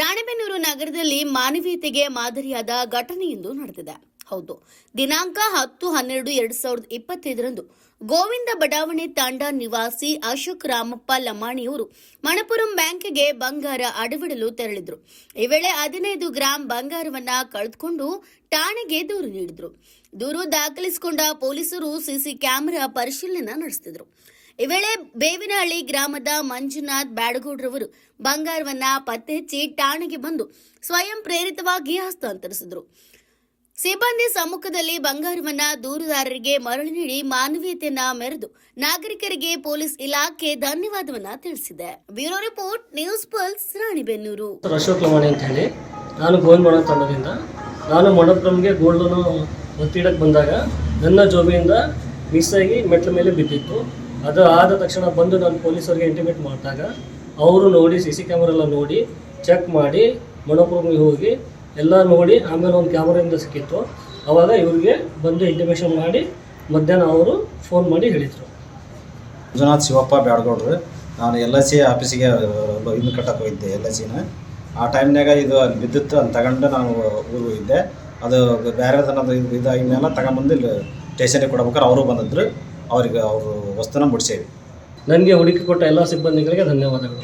ರಾಣೆಬೆನ್ನೂರು ನಗರದಲ್ಲಿ ಮಾನವೀಯತೆಗೆ ಮಾದರಿಯಾದ ಘಟನೆಯೊಂದು ನಡೆದಿದೆ. ಹೌದು, ದಿನಾಂಕ ಹತ್ತು ಹನ್ನೆರಡು ಎರಡ್ ಸಾವಿರದ ಇಪ್ಪತ್ತೈದರಂದು ಗೋವಿಂದ ಬಡಾವಣೆ ತಾಂಡ ನಿವಾಸಿ ಅಶೋಕ್ ರಾಮಪ್ಪ ಲಮಾಣಿಯವರು ಮಣಪುರಂ ಬ್ಯಾಂಕ್ಗೆ ಬಂಗಾರ ಅಡವಿಡಲು ತೆರಳಿದ್ರು. ಈ ವೇಳೆ ಹದಿನೈದು ಗ್ರಾಂ ಬಂಗಾರವನ್ನ ಕಳೆದುಕೊಂಡು ಠಾಣೆಗೆ ದೂರು ನೀಡಿದ್ರು. ದೂರು ದಾಖಲಿಸಿಕೊಂಡ ಪೊಲೀಸರು ಸಿಸಿ ಕ್ಯಾಮೆರಾ ಪರಿಶೀಲನೆ ನಡೆಸಿದ್ರು ಈ ವೇಳೆ ಬೇವಿನಹಳ್ಳಿ ಗ್ರಾಮದ ಮಂಜುನಾಥ್ ಬ್ಯಾಡಗೌಡ್ರವರು ಬಂಗಾರವನ್ನ ಪತ್ತೆ ಹಚ್ಚಿ ಠಾಣೆಗೆ ಬಂದು ಸ್ವಯಂ ಪ್ರೇರಿತವಾಗಿ ಹಸ್ತಾಂತರಿಸಿದ್ರು. ಸಿಬ್ಬಂದಿ ಸಮ್ಮುಖದಲ್ಲಿ ಬಂಗಾರವನ್ನ ದೂರುದಾರರಿಗೆ ಮರಳು ನೀಡಿ ಮಾನವೀಯತೆಯನ್ನ ಮೆರೆದು ನಾಗರಿಕರಿಗೆ ಪೊಲೀಸ್ ಇಲಾಖೆ ಧನ್ಯವಾದವನ್ನ ತಿಳಿಸಿದೆ. Bureau report, news pulse, Ranebennur. Ashok Lamani ಅಂತ ಹೇಳಿ. ನಾನು ಗೋಲ್ಮಣ ತಂಡದಿಂದ. ನಾನು ಮಣಪುರಂಗೆ ಗೋಲ್ಡನ್ನು ಒತ್ತಿಡಕ್ಕೆ ಬಂದಾಗ ನನ್ನ ಜೋಬಿಯಿಂದ ಮಿಸ್ ಆಗಿ ಮೆಟ್ಲ ಮೇಲೆ ಬಿದ್ದಿತ್ತು. ಅದು ಆದ ತಕ್ಷಣ ಬಂದು ನಾನು ಪೊಲೀಸರಿಗೆ ಇಂಟಿಮೇಟ್ ಮಾಡಿದಾಗ ಅವರು ನೋಡಿ ಸಿ ಸಿ ಕ್ಯಾಮರಾ ಎಲ್ಲ ನೋಡಿ ಚೆಕ್ ಮಾಡಿ ಮಣಪುರಂಗೆ ಹೋಗಿ ಎಲ್ಲ ನೋಡಿ ಆಮೇಲೆ ಒಂದು ಕ್ಯಾಮ್ರಾಯಿಂದ ಸಿಕ್ಕಿತ್ತು. ಅವಾಗ ಇವ್ರಿಗೆ ಬಂದು ಇಂಟಿಮೇಷನ್ ಮಾಡಿ ಮಧ್ಯಾಹ್ನ ಅವರು ಫೋನ್ ಮಾಡಿ ಹೇಳಿದರು. ಮಂಜುನಾಥ್ ಶಿವಪ್ಪ ಬ್ಯಾಡ್ಗೌಡ್ರು, ನಾನು ಎಲ್ ಐ ಸಿ ಆಫೀಸಿಗೆ ಇನ್ನು ಕಟ್ಟಕ್ಕೆ ಹೋಗಿದ್ದೆ ಎಲ್ ಐ ಸಿನ ಆ ಟೈಮ್ನಾಗ ಇದು ಬಿದ್ದಿತ್ತು ಅಂತ ತಗೊಂಡು ನಾನು ಊರಿಗೆ ಹೋಗಿದ್ದೆ. ಅದು ಬೇರೆ ತನದ ಇದು ಇದಾಗಿ ಮೇಲೆ ತಗೊಂಬಂದು ಇಲ್ಲಿ ಸ್ಟೇಷನಿಗೆ ಕೊಡ್ಬೇಕಾದ್ರೆ ಅವರು ಬಂದಿದ್ರು. ಅವ್ರಿಗೆ ಅವರು ವಸ್ತುನ ಮುಡಿಸೇವಿ. ನನಗೆ ಹುಡುಕಿ ಕೊಟ್ಟ ಎಲ್ಲ ಸಿಬ್ಬಂದಿಗಳಿಗೆ ಧನ್ಯವಾದಗಳು.